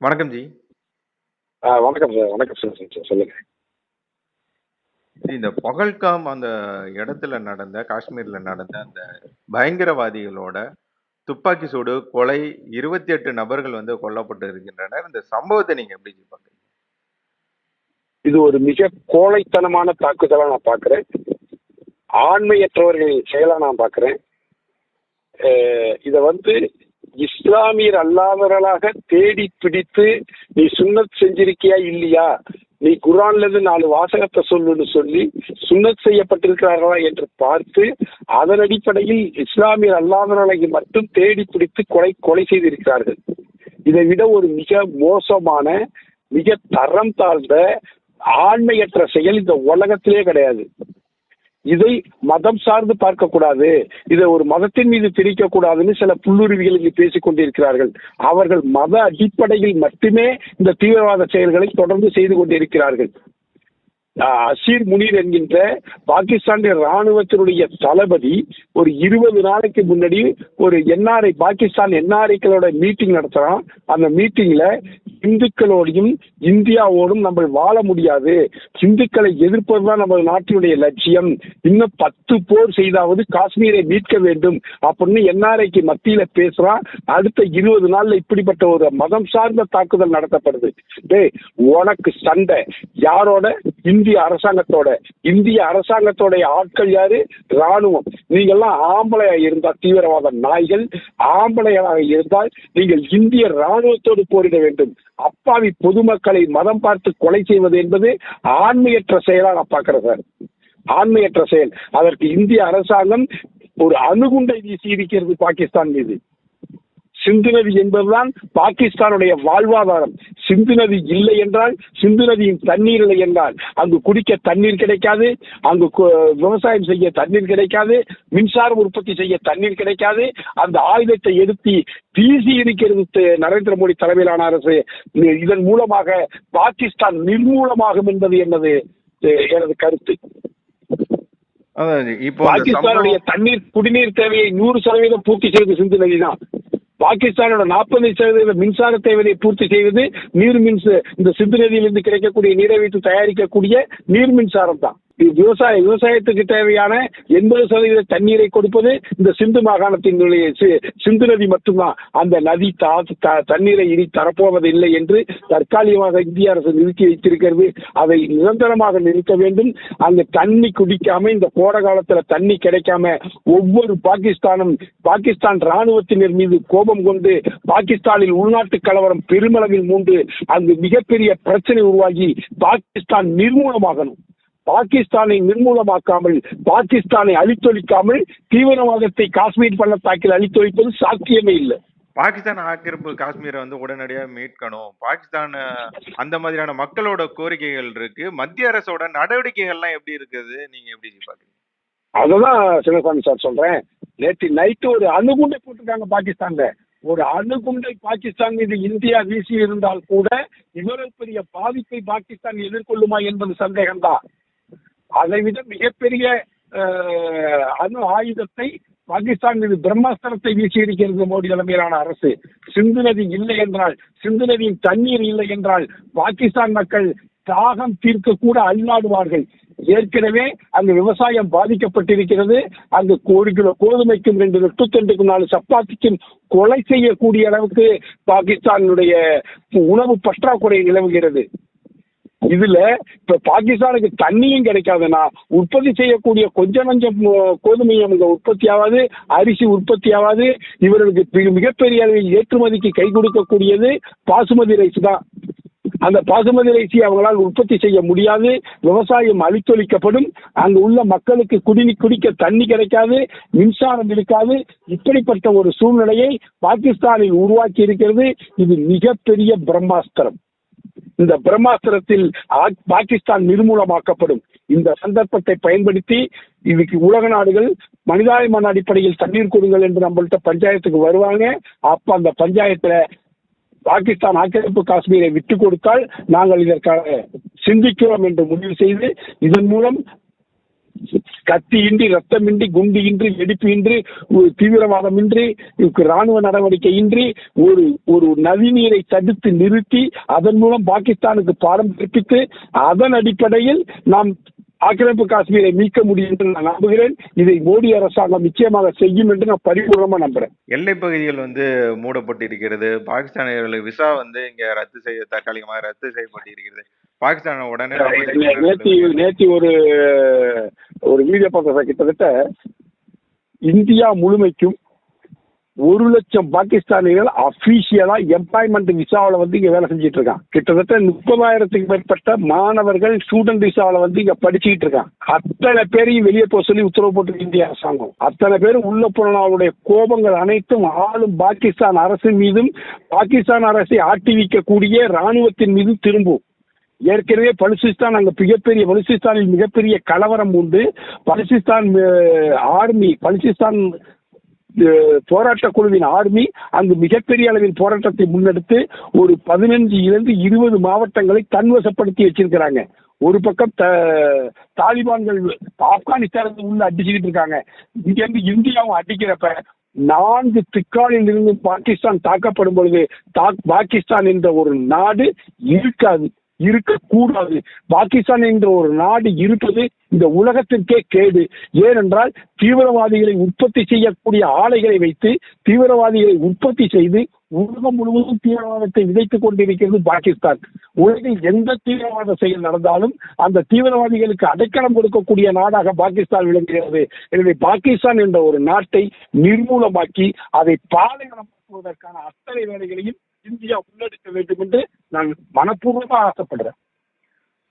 வணக்கம் ஜி. வணக்கம் சார். வணக்கம் சார். சொல்லுங்க. இந்த பகல்காம் அந்த இடத்துல நடந்த காஷ்மீர்ல நடந்த அந்த பயங்கரவாதிகளோட துப்பாக்கி சூடு, கொலை 28 நபர்கள் வந்து கொல்லப்பட்டு இருக்கின்றனர். இந்த சம்பவத்த நீங்க எப்படி ஜி பார்க்குறீங்க? இது ஒரு மிக கோழைத்தனமான தாக்குதலா நான் பார்க்கிறேன். ஆண்மையற்றவர்களின் செயலா நான் பார்க்கிறேன். அ இத வந்து இஸ்லாமியர் அல்லாதவர்களாக தேடி பிடித்து நீ சுன்னத் செஞ்சிருக்கியா இல்லையா? நீ குரான்ல இருந்து நாலு வாசகத்தை சொல்லுன்னு சொல்லி சுன்னத் செய்யப்பட்டிருக்கிறார்களா என்று பார்த்து அதன் அடிப்படையில் இஸ்லாமியர் அல்லாதவர்களை மட்டும் தேடி பிடித்து கொலை கொலை செய்திருக்கிறார்கள். இதை விட ஒரு மிக மோசமான, மிக தரம் தாழ்ந்த, ஆண்மையற்ற செயல் இந்த உலகத்திலே கிடையாது. இதை மதம் சார்ந்து பார்க்கக்கூடாது. இதை ஒரு மதத்தின் மீது திணிக்க கூடாதுன்னு சில புல்லுருவிகள் இங்கு பேசிக் கொண்டிருக்கிறார்கள். அவர்கள் மத அடிப்படையில் மட்டுமே இந்த தீவிரவாத செயல்களை தொடர்ந்து செய்து கொண்டிருக்கிறார்கள். அசீர் முனீர் என்கின்ற பாகிஸ்தானிய ராணுவத்தினுடைய தளபதி ஒரு 20 நாளைக்கு முன்னாடி ஒரு என்ஆர்ஐ பாகிஸ்தான் என்ஆர்ஐக்களோட மீட்டிங் நடத்துறான். அந்த மீட்டிங்ல இந்துக்களோடையும் இந்தியாவோடும் நம்ம வாழ முடியாது. இந்துக்களை எதிர்ப்பதுதான் நமது நாட்டினுடைய லட்சியம். இன்னும் 10 போர் செய்தாவது காஷ்மீரை மீட்க வேண்டும் அப்படின்னு என்ஆர்ஐக்கு மத்தியில பேசுறான். அடுத்த 20 நாள்ல இப்படிப்பட்ட ஒரு மதம் சார்ந்த தாக்குதல் நடத்தப்படுது. டேய் உனக்கு சண்டை யாரோட? இந்திய அரசாங்கத்தோட. இந்திய அரசாங்கத்தோட ஆட்கள் யாரு? ராணுவம். நீங்கெல்லாம் ஆம்பளையா இருந்தால் தீவிரவாத நாய்கள். ஆம்பளையாக இருந்தால் நீங்கள் இந்திய ராணுவத்தோடு போரிட வேண்டும். அப்பாவி பொதுமக்களை மதம் பார்த்து கொலை செய்வது என்பது ஆண்மையற்ற செயலா நான் பாக்குறேன் சார். ஆண்மையற்ற செயல். அதற்கு இந்திய அரசாங்கம் ஒரு அணுகுண்டை வீசி இருக்கிறது பாகிஸ்தான் மீது. சிந்து நதி என்பதுதான் பாகிஸ்தானுடைய வாழ்வாதாரம். சிந்து நதி இல்லை என்றால் சிந்து நதியின் தண்ணீர் இல்லை என்றால் அங்கு குடிக்க தண்ணீர் கிடைக்காது. அங்கு விவசாயம் செய்ய தண்ணீர் கிடைக்காது. மின்சாரம் உற்பத்தி செய்ய தண்ணீர் கிடைக்காது. அந்த ஆயுதத்தை எடுத்து வீசி இருக்கிறது நரேந்திர மோடி தலைமையிலான அரசு. இதன் மூலமாக பாகிஸ்தான் நிர்மூலமாகும் என்பது எனது எனது கருத்து. பாகிஸ்தானுடைய தண்ணீர் குடிநீர் தேவையை 100% பூர்த்தி செய்வது சிந்து நதி பாகிஸ்தானோட 40% மின்சார தேவையை பூர்த்தி செய்வது நீர் மின் இந்த சிந்து நதியிலிருந்து கிடைக்கக்கூடிய நீரை வைத்து தயாரிக்கக்கூடிய நீர் மின்சாரம் தான். விவசாய விவசாயத்துக்கு தேவையான 80% தண்ணீரை கொடுப்பது இந்த சிந்து மாகாணத்தினுடைய சிந்து நதி மட்டும்தான். அந்த நதி தா த தண்ணீரை இனி தரப்போவதில்லை என்று தற்காலிகமாக இந்திய அரசு நிறுத்தி வைத்திருக்கிறது. அதை நிரந்தரமாக நிறுத்த வேண்டும். அந்த தண்ணி குடிக்காம இந்த கோடை காலத்துல தண்ணி கிடைக்காம ஒவ்வொரு பாகிஸ்தானும் பாகிஸ்தான் ராணுவத்தினர் மீது கோபம் கொண்டு பாகிஸ்தானில் உள்நாட்டு கலவரம் பெருமளவில் மூன்று அங்கு மிகப்பெரிய பிரச்சனை உருவாகி பாகிஸ்தான் நிர்மூலமாகணும். பாகிஸ்தானை நிர்மூலமாக்காமல் பாகிஸ்தானை அழித்தொழிக்காமல் தீவிரவாதத்தை காஷ்மீர் பள்ளத்தாக்கில் அழித்தொழிப்பது சாத்தியமே இல்ல. பாகிஸ்தான் ஆக்கிரமிப்பு காஷ்மீரை வந்து உடனடியா மீட்கணும். பாகிஸ்தான் அந்த மாதிரியான மக்களோட கோரிக்கைகள் இருக்கு. மத்திய அரசோட நடவடிக்கைகள்லாம் எப்படி இருக்குது? நீங்க எப்படி ஜி பார்க்குறீங்க? அததான் சின்னசாமி சார் சொல்றேன். நேத்து நைட்டு ஒரு அணுகுண்டை போட்டிருக்காங்க பாகிஸ்தான்ல. ஒரு அணுகுண்டை பாகிஸ்தான் மீது இந்தியா வீசி இருந்தால் கூட இவ்வளவு பெரிய பாதிப்பை பாகிஸ்தான் எதிர்கொள்ளுமா என்பது சந்தேகம்தான். அதைவிட மிகப்பெரிய அணு ஆயுதத்தை பாகிஸ்தான் மீது பிரம்மாஸ்திரத்தை வீசியிருக்கிறது மோடி தலைமையிலான அரசு. சிந்து நதி இல்லை என்றால் சிந்து நதியின் தண்ணீர் இல்லை என்றால் பாகிஸ்தான் மக்கள் தாகம் தீர்க்க கூட அல்லாடுவார்கள். ஏற்கனவே அங்கு விவசாயம் பாதிக்கப்பட்டிருக்கிறது. அங்கு ஒரு கிலோ கோதுமைக்கும் ரெண்டு வெட்டுத்தண்டுக்கும் நாலு சப்பாத்திக்கும் கொலை செய்யக்கூடிய அளவுக்கு பாகிஸ்தானுடைய உணவு பற்றாக்குறை நிலவுகிறது. இதுல இப்ப பாகிஸ்தானுக்கு தண்ணியும் கிடைக்காதுன்னா உற்பத்தி செய்யக்கூடிய கொஞ்சம் நஞ்சம் கோதுமையும் இங்க உற்பத்தி ஆகாது. அரிசி உற்பத்தி ஆகாது. இவர்களுக்கு மிகப்பெரிய அளவில் ஏற்றுமதிக்கு கை கொடுக்கக்கூடியது பாசுமதி ரைஸ் தான். அந்த பாசுமதி ரைஸை அவங்களால் உற்பத்தி செய்ய முடியாது. விவசாயம் அழித்தொழிக்கப்படும். அங்கு உள்ள மக்களுக்கு குடிநீர் குடிக்க தண்ணி கிடைக்காது. மின்சாரம் இருக்காது. இப்படிப்பட்ட ஒரு சூழ்நிலையை பாகிஸ்தானில் உருவாக்கி இருக்கிறது. இது மிகப்பெரிய பிரம்மாஸ்திரம். இந்த பிரம்மாஸ்திரத்தில் பாகிஸ்தான் நிர்மூலமாக்கப்படும். இந்த சந்தர்ப்பத்தை பயன்படுத்தி இதுக்கு உலக நாடுகள் மனிதாபிமான அடிப்படையில் தண்ணீர் கொடுங்கள் என்று நம்மள்ட்ட பஞ்சாயத்துக்கு வருவாங்க. அப்ப அந்த பஞ்சாயத்துல பாகிஸ்தான் ஆக்கிரமிப்பு காஷ்மீரை விட்டுக் கொடுத்தால் நாங்கள் இதற்காக சிந்திக்கிறோம் என்று முடிவு செய்து இதன் மூலம் கத்தியின்றி ரத்தமின்றி குண்டியின்றி வெடிப்பின்றி தீவிரவாதமின்றி ராணுவ நடவடிக்கையின்றி ஒரு ஒரு நதிநீரை தடுத்து நிறுத்தி அதன் மூலம் பாகிஸ்தானுக்கு பாடம் கற்பித்து அதன் அடிப்படையில் நாம் ஆக்கிரமிப்பு காஷ்மீரை மீட்க முடியும் என்று நான் நம்புகிறேன். இதை மோடி அரசாங்கம் நிச்சயமாக செய்யும் என்று நான் பரிபூர்ணமா நம்புறேன். எல்லை பகுதிகள் வந்து மூடப்பட்டிருக்கிறது. பாகிஸ்தானியர்களுக்கு விசா வந்து இங்க ரத்து செய்ய தற்காலிகமாக ரத்து செய்யப்பட்டிருக்கிறது. பாகிஸ்தான் உடனே நேற்று நேற்று ஒரு ஒரு வீடியோ பார்த்தேன் கிட்டத்தட்ட இந்தியா முழுமைக்கும் ஒரு லட்சம் பாகிஸ்தானிகள் அபிஷியலா எம்ப்ளாய்மெண்ட் விசாவில் வந்து இங்க வேலை செஞ்சுட்டு இருக்கான் கிட்டத்தட்ட முப்பதாயிரத்துக்கு மேற்பட்ட மாணவர்கள் ஸ்டூடெண்ட் விசாவில் வந்து இங்க படிச்சுக்கிட்டு இருக்கான் அத்தனை பேரையும் வெளியே போக சொல்லி உத்தரவு போட்டு இந்திய அரசாங்கம். அத்தனை பேரும் உள்ள போனவருடைய கோபங்கள் அனைத்தும் ஆளும் பாகிஸ்தான் அரசு மீதும் பாகிஸ்தான் அரசை ஆட்டிவிக்கக்கூடிய ராணுவத்தின் மீதும் திரும்பும். ஏற்கனவே பலுசிஸ்தான் அங்க மிகப்பெரிய பலுசிஸ்தானில் மிகப்பெரிய கலவரம் உண்டு. பலுசிஸ்தான் ஆர்மி பலுசிஸ்தான் போராட்ட குழுவின் ஆர்மி அங்கு மிகப்பெரிய அளவில் போராட்டத்தை முன்னெடுத்து ஒரு பதினஞ்சிலிருந்து இருபது மாவட்டங்களை தன்வசப்படுத்தி வச்சிருக்கிறாங்க. ஒரு பக்கம் தாலிபான்கள் ஆப்கானிஸ்தான் உள்ள அடிச்சுக்கிட்டு இருக்காங்க. இங்க இருந்து இந்தியாவும் அடிக்கிறப்ப நான்கு திக்காலில் இருந்து பாகிஸ்தான் தாக்கப்படும் பொழுது பாகிஸ்தான் என்ற ஒரு நாடு இருக்காது. இருக்கக்கூடாது. பாகிஸ்தான் என்ற ஒரு நாடு இருப்பது இந்த உலகத்திற்கே கேடு. ஏனென்றால் தீவிரவாதிகளை உற்பத்தி செய்யக்கூடிய ஆலைகளை வைத்து தீவிரவாதிகளை உற்பத்தி செய்து உலகம் முழுவதும் தீவிரவாதத்தை விதைத்துக் கொண்டிருக்கிறது பாகிஸ்தான். உலகில் எந்த தீவிரவாத செயல் நடந்தாலும் அந்த தீவிரவாதிகளுக்கு அடைக்கலம் கொடுக்கக்கூடிய நாடாக பாகிஸ்தான் விளங்குகிறது. எனவே பாகிஸ்தான் என்ற ஒரு நாட்டை நிர்மூலமாக்கி அதை பாலைவனமாக்குவதற்கான அத்தனை வேலைகளையும் இந்தியா முன்னெடுக்க வேண்டும் என்று நான் மனப்பூர்வமா ஆசைப்படுறேன்.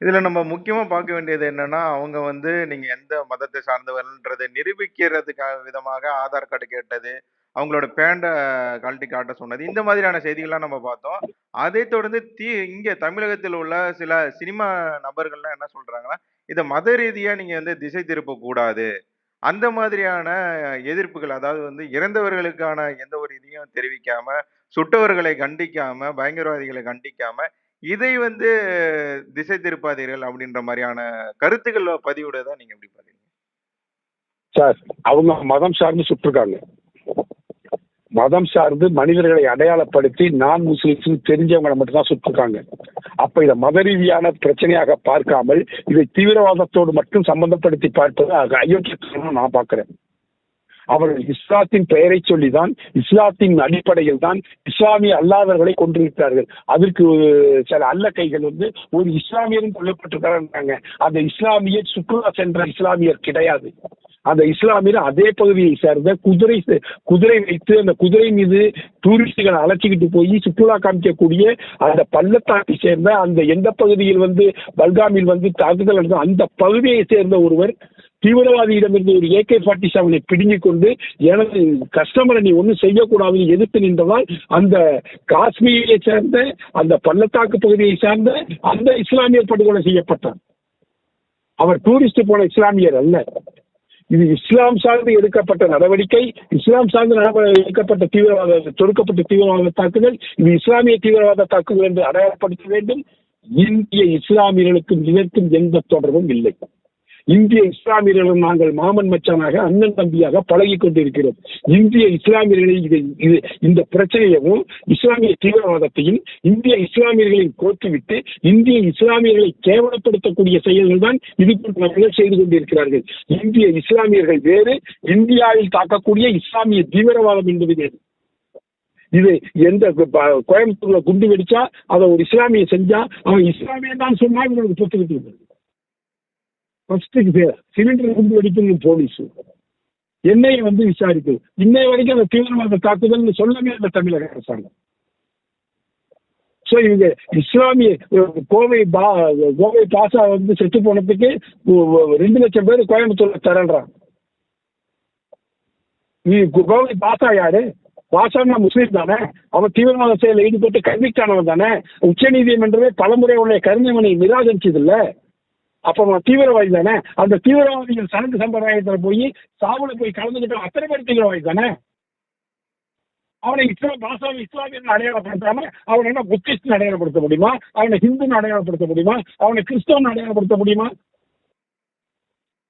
இதுல நம்ம முக்கியமா பார்க்க வேண்டியது என்னன்னா அவங்க வந்து நீங்க எந்த மதத்தை சார்ந்தவர்ன்றதை நிரூபிக்கிறதுக்காக விதமாக ஆதார் கார்டு கேட்டது அவங்களோட பேண்டை கழட்டி காட்ட சொன்னது இந்த மாதிரியான செய்திகள்லாம் நம்ம பார்த்தோம். அதை தொடர்ந்து தீ இங்க தமிழகத்தில் உள்ள சில சினிமா நபர்கள்லாம் என்ன சொல்றாங்கன்னா இதை மத ரீதியா நீங்க வந்து திசை திருப்ப கூடாது. அந்த மாதிரியான எதிர்ப்புகள் அதாவது வந்து இறந்தவர்களுக்கான எந்த ஒரு இதையும் தெரிவிக்காம சுட்டவர்களை கண்டிக்காம பயங்கரவாதிகளை கண்டிக்காம இதை வந்து திசை திருப்பாதீர்கள் அப்படின்ற மாதிரியான கருத்துக்கள் பதிவிடுறதா நீங்க எப்படி பாத்தீங்க சார் அவங்க மதம் சார்ந்து சுட்டிருக்காங்க. மதம் சார்ந்து மனிதர்களை அடையாளப்படுத்தி நான் முஸ்லிம்ஸ் தெரிஞ்சவங்களை மட்டும்தான் சுட்டிருக்காங்க. அப்ப இதை மத ரீதியான பிரச்சனையாக பார்க்காமல் இதை தீவிரவாதத்தோடு மட்டும் சம்பந்தப்படுத்தி பார்ப்பது அயோக்கியத்தனம் நான் பார்க்கிறேன் அவர்கள் இஸ்லாத்தின் பெயரை சொல்லிதான் இஸ்லாத்தின் அடிப்படையில் தான் இஸ்லாமிய அல்லாதவர்களை கொண்டிருக்கிறார்கள் அதற்கு சில அல்ல கைகள் வந்து ஒரு இஸ்லாமியரும் கொல்லப்பட்டிருக்கிறாங்க அந்த இஸ்லாமியர் சுற்றுலா சென்ற இஸ்லாமியர் கிடையாது. அந்த இஸ்லாமியர் அதே பகுதியை சேர்ந்த குதிரை குதிரை வைத்து அந்த குதிரை மீது டூரிஸ்டுகளை அழைச்சிக்கிட்டு போய் சுற்றுலா காமிக்கக்கூடிய அந்த பள்ளத்தாக்கை சேர்ந்த அந்த எந்த பகுதியில் வந்து பல்காமில் வந்து தாக்குதல் அந்த பகுதியை சேர்ந்த ஒருவர் தீவிரவாதியிடமிருந்து ஒரு ஏகே ஃபார்ட்டி செவனை பிடுங்கிக் கொண்டு எனது கஸ்டமரை நீ ஒன்றும் செய்யக்கூடாதுன்னு எதிர்த்து நின்றதால் அந்த காஷ்மீரை சேர்ந்த அந்த பள்ளத்தாக்கு பகுதியை சேர்ந்த அந்த இஸ்லாமியர் படுகொலை செய்யப்பட்டார் அவர் டூரிஸ்ட் போன இஸ்லாமியர் அல்ல. இது இஸ்லாம் சார்ந்து எடுக்கப்பட்ட நடவடிக்கை இஸ்லாம் சார்ந்து எடுக்கப்பட்ட தீவிரவாத தொடுக்கப்பட்ட தீவிரவாத தாக்குதல் இது இஸ்லாமிய தீவிரவாத தாக்குதல் என்று அடையாளப்படுத்த வேண்டும். இந்திய இஸ்லாமியர்களுக்கும் இதற்கும் எந்த தொடர்பும் இல்லை. இந்திய இஸ்லாமியர்களும் நாங்கள் மாமன் மச்சானாக அண்ணன் தம்பியாக பழகி கொண்டிருக்கிறோம். இந்திய இஸ்லாமியர்களை இது இது இந்த பிரச்சனையவும் இஸ்லாமிய தீவிரவாதத்தையும் இந்திய இஸ்லாமியர்களை கோர்த்துவிட்டு இந்திய இஸ்லாமியர்களை கேவலப்படுத்தக்கூடிய செயல்கள் தான் இது போன்றவர்கள் செய்து கொண்டிருக்கிறார்கள். இந்திய இஸ்லாமியர்கள் வேறு இந்தியாவில் தாக்கக்கூடிய இஸ்லாமிய தீவிரவாதம் என்பது வேறு. இது எந்த கோயம்புத்தூர்ல குண்டு வெடிச்சா அதை ஒரு இஸ்லாமிய செஞ்சா அவன் இஸ்லாமியன் தான் சொன்னா இவங்களுக்கு பொத்துக்கிட்டு ஃபர்ஸ்ட்டுக்கு பேர். சிலிண்டர் குண்டு வெடிக்கணும் போலீஸ். என்னையை வந்து விசாரிக்குது இன்னைய வரைக்கும் அந்த தீவிரவாத தாக்குதல் சொல்லவே இல்லை தமிழக அரசாங்கம். ஸோ இவங்க இஸ்லாமிய கோவை பா கோவை பாசா வந்து செத்து போனதுக்கு ரெண்டு லட்சம் பேர் கோயம்புத்தூர்ல தரன்றான் நீ கோவை பாசா யாரு? பாசான்னா முஸ்லீம் தானே? அவன் தீவிரவாத செயலில் ஈடுபட்டு கல்விக்கானவன் தானே? உச்ச நீதிமன்றமே பலமுறை உள்ள கருணைமனை நிராகரிச்சது இல்லை அப்போ அவன் தீவிரவாதி தானே? அந்த தீவிரவாதிகள் சடங்கு சம்பிரதாயத்தில் போய் சாவுல போய் கலந்துகிட்ட அத்தனை பேர் தீவிரவாதி தானே? அவனை இஸ்லாம் பாசாவை இஸ்லாமியன் அடையாளப்படுத்தாம அவனை என்ன புத்திஸ்ட் அடையாளப்படுத்த முடியுமா? அவனை ஹிந்துன்னு அடையாளப்படுத்த முடியுமா? அவனை கிறிஸ்தவன் அடையாளப்படுத்த முடியுமா?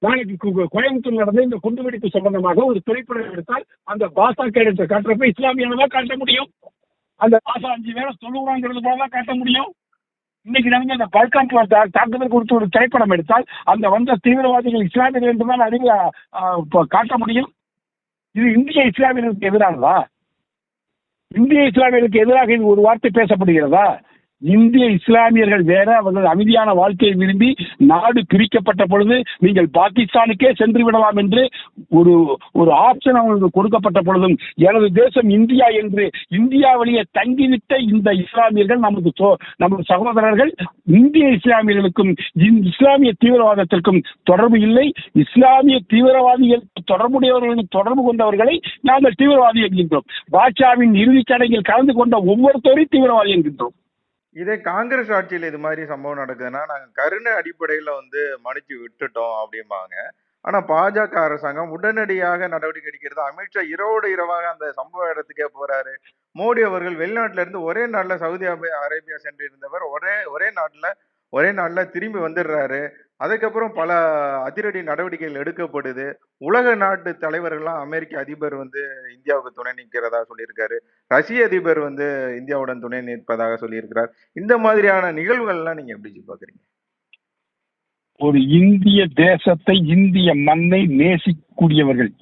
நாளைக்கு கோயம்புத்தூர் நடந்த இந்த குண்டுவெடிப்பு சம்பந்தமாக ஒரு திரைப்படம் எடுத்தால் அந்த பாசா கேடத்தை காட்டுறப்ப இஸ்லாமியானதான் காட்ட முடியும். அந்த பாசா அஞ்சு வேலை சொல்லுவாங்கிறது போல தான் காட்ட முடியும். இன்னைக்கு நடந்த அந்த பல்கான் தாக்குதல் குறித்து ஒரு திரைப்படம் எடுத்தால் அந்த வந்த தீவிரவாதிகள் இஸ்லாமியர்கள் என்றுதான் அறிவு காட்ட முடியும். இது இந்திய இஸ்லாமியர்களுக்கு எதிரானதா? இந்திய இஸ்லாமியர்களுக்கு எதிராக இது ஒரு வார்த்தை பேசப்படுகிறதா? இந்திய இஸ்லாமியர்கள் வேற அவர்கள் அமைதியான வாழ்க்கையை விரும்பி நாடு பிரிக்கப்பட்ட பொழுது நீங்கள் பாகிஸ்தானுக்கே சென்று விடலாம் என்று ஒரு ஒரு ஆப்ஷன் அவங்களுக்கு கொடுக்கப்பட்ட பொழுதும் எனது தேசம் இந்தியா என்று இந்தியா வழியே தங்கிவிட்ட இந்த இஸ்லாமியர்கள் நமது நமது சகோதரர்கள் இந்திய இஸ்லாமியர்களுக்கும் இஸ்லாமிய தீவிரவாதத்திற்கும் தொடர்பு இல்லை. இஸ்லாமிய தீவிரவாதிகளுக்கு தொடர்புடையவர்களுக்கு தொடர்பு கொண்டவர்களை நாங்கள் தீவிரவாதி என்கின்றோம். பாட்ஷாவின் இறுதிச் சடங்கில் கலந்து கொண்ட ஒவ்வொருத்தரையும் தீவிரவாதி என்கின்றோம். இதே காங்கிரஸ் ஆட்சியில் இது மாதிரி சம்பவம் நடக்குதுன்னா நாங்கள் கருணை அடிப்படையில் வந்து மன்னிச்சு விட்டுட்டோம் அப்படிம்பாங்க. ஆனால் பாஜக அரசாங்கம் உடனடியாக நடவடிக்கை எடுக்கிறது அமித்ஷா இரவோடு இரவாக அந்த சம்பவ இடத்துக்கே போறாரு. மோடி அவர்கள் வெளிநாட்டுல இருந்து ஒரே நாளில் சவுதி அரேபியா அரேபியா சென்றிருந்தவர் ஒரே ஒரே நாட்டில் ஒரே நாளில் திரும்பி வந்துடுறாரு. அதுக்கப்புறம் பல அதிரடி நடவடிக்கைகள் எடுக்கப்படுது. உலக நாட்டு தலைவர்கள்லாம் அமெரிக்க அதிபர் வந்து இந்தியாவுக்கு துணை நிற்கிறதா சொல்லியிருக்காரு. ரஷ்ய அதிபர் வந்து இந்தியாவுடன் துணை நிற்பதாக சொல்லியிருக்கிறார். இந்த மாதிரியான நிகழ்வுகள்லாம் நீங்க எப்படி ஜி பாக்குறீங்க ஒரு இந்திய தேசத்தை இந்திய மண்ணை நேசிக்கக்கூடியவர்கள்.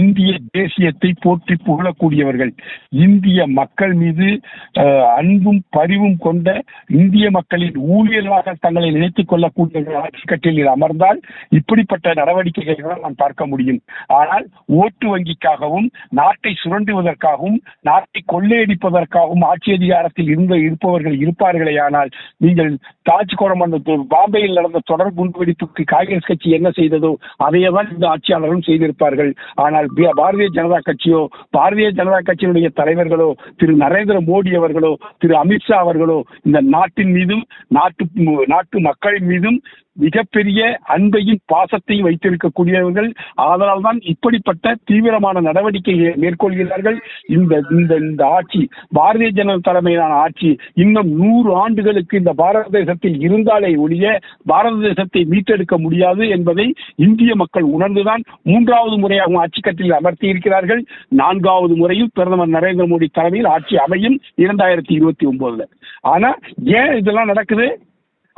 இந்திய தேசியத்தை போற்றி புகழக்கூடியவர்கள். இந்திய மக்கள் மீது அன்பும் பரிவும் கொண்ட இந்திய மக்களின் ஊழியர்களாக தங்களை நினைத்துக் கொள்ளக்கூடியவர்கள் ஆட்சி கட்டிலில் அமர்ந்தால் இப்படிப்பட்ட நடவடிக்கைகளை நாம் பார்க்க முடியும். ஆனால் ஓட்டு வங்கிக்காகவும் நாட்டை சுரண்டுவதற்காகவும் நாட்டை கொள்ளையடிப்பதற்காகவும் ஆட்சி அதிகாரத்தில் இருந்த இருப்பவர்கள் இருப்பார்களே ஆனால் நீங்கள் தாஜ் கோரமண்டல் பாம்பேயில் நடந்த தொடர் குண்டுவெடிப்புக்கு காங்கிரஸ் கட்சி என்ன செய்ததோ அதையே தான் இந்த ஆட்சியாளர்களும் செய்திருப்பார்கள். ஆனால் ஆனால் பாரதிய ஜனதா கட்சியோ பாரதிய ஜனதா கட்சியினுடைய தலைவர்களோ திரு நரேந்திர மோடி அவர்களோ திரு அமித்ஷா அவர்களோ இந்த நாட்டின் மீதும் நாட்டு நாட்டு மக்கள் மீதும் மிகப்பெரிய அன்பையும் பாசத்தையும் வைத்திருக்கக்கூடியவர்கள். அதனால் தான் இப்படிப்பட்ட தீவிரமான நடவடிக்கைகளை மேற்கொள்கிறார்கள். இந்த இந்த இந்த ஆட்சி பாரதிய ஜனதா தலைமையிலான ஆட்சி இன்னும் நூறு ஆண்டுகளுக்கு இந்த பாரத தேசத்தில் இருந்தாலே ஒழிய பாரத தேசத்தை மீட்டெடுக்க முடியாது என்பதை இந்திய மக்கள் உணர்ந்துதான் மூன்றாவது முறையாகவும் ஆட்சி கட்டில் அமர்த்தி இருக்கிறார்கள் நான்காவது முறையும் பிரதமர் நரேந்திர மோடி தலைமையில் ஆட்சி அமையும் இரண்டாயிரத்தி இருபத்தி ஒன்பதுல ஆனா ஏன் இதெல்லாம் நடக்குது?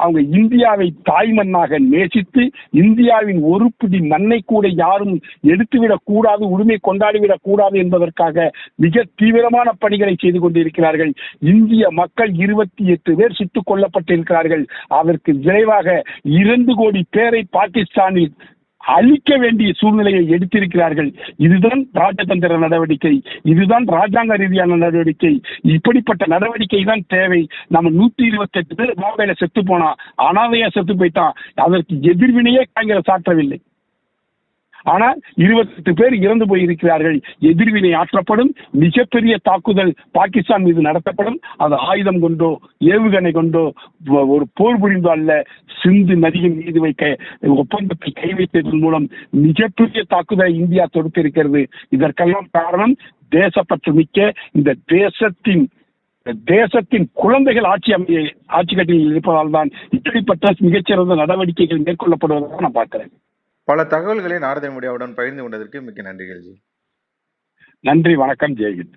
அவங்க இந்தியாவை தாய்மண்ணாக நேசித்து இந்தியாவின் ஒரு பிடி மண்ணை கூட யாரும் எடுத்துவிடக் கூடாது உரிமை கொண்டாடிவிடக் கூடாது என்பதற்காக மிக தீவிரமான பணிகளை செய்து கொண்டிருக்கிறார்கள். இந்திய மக்கள் இருபத்தி எட்டு பேர் சுட்டுக் கொல்லப்பட்டிருக்கிறார்கள். அதற்கு விரைவாக இரண்டு கோடி பேரை பாகிஸ்தானில் அழிக்க வேண்டிய சூழ்நிலையை எடுத்திருக்கிறார்கள். இதுதான் ராஜதந்திர நடவடிக்கை. இதுதான் ராஜாங்க ரீதியான நடவடிக்கை. இப்படிப்பட்ட நடவடிக்கை தான் தேவை. நம்ம நூத்தி இருபத்தி எட்டு பேர் பாம்பேல செத்து போனா அனாதையா செத்து போயிட்டான். அதற்கு எதிர்வினையே காங்கிரஸ் ஆற்றவில்லை. ஆனால் இருபத்தெட்டு பேர் இறந்து போயிருக்கிறார்கள். எதிர்வினை ஆற்றப்படும். மிகப்பெரிய தாக்குதல் பாகிஸ்தான் மீது நடத்தப்படும். அது ஆயுதம் கொண்டோ ஏவுகணை கொண்டோ ஒரு போர் புரிந்தோ அல்ல. சிந்து நதியின் மீது வைக்க ஒப்பந்தத்தை கை வைத்ததன் மூலம் மிகப்பெரிய தாக்குதலை இந்தியா தொடுத்திருக்கிறது. இதற்கெல்லாம் காரணம் தேசப்பற்று மிக்க இந்த தேசத்தின் தேசத்தின் குழந்தைகள் ஆட்சி அமைய ஆட்சி கட்டியில் இருப்பதால் தான் இப்படிப்பட்ட மிகச்சிறந்த நடவடிக்கைகள் மேற்கொள்ளப்படுவதாக நான் பார்க்கிறேன். பல தகவல்களை நாரத மீடியாவுடன் பகிர்ந்து கொண்டதற்கு மிக்க நன்றிகள் ஜி. நன்றி வணக்கம் ஜெயகித்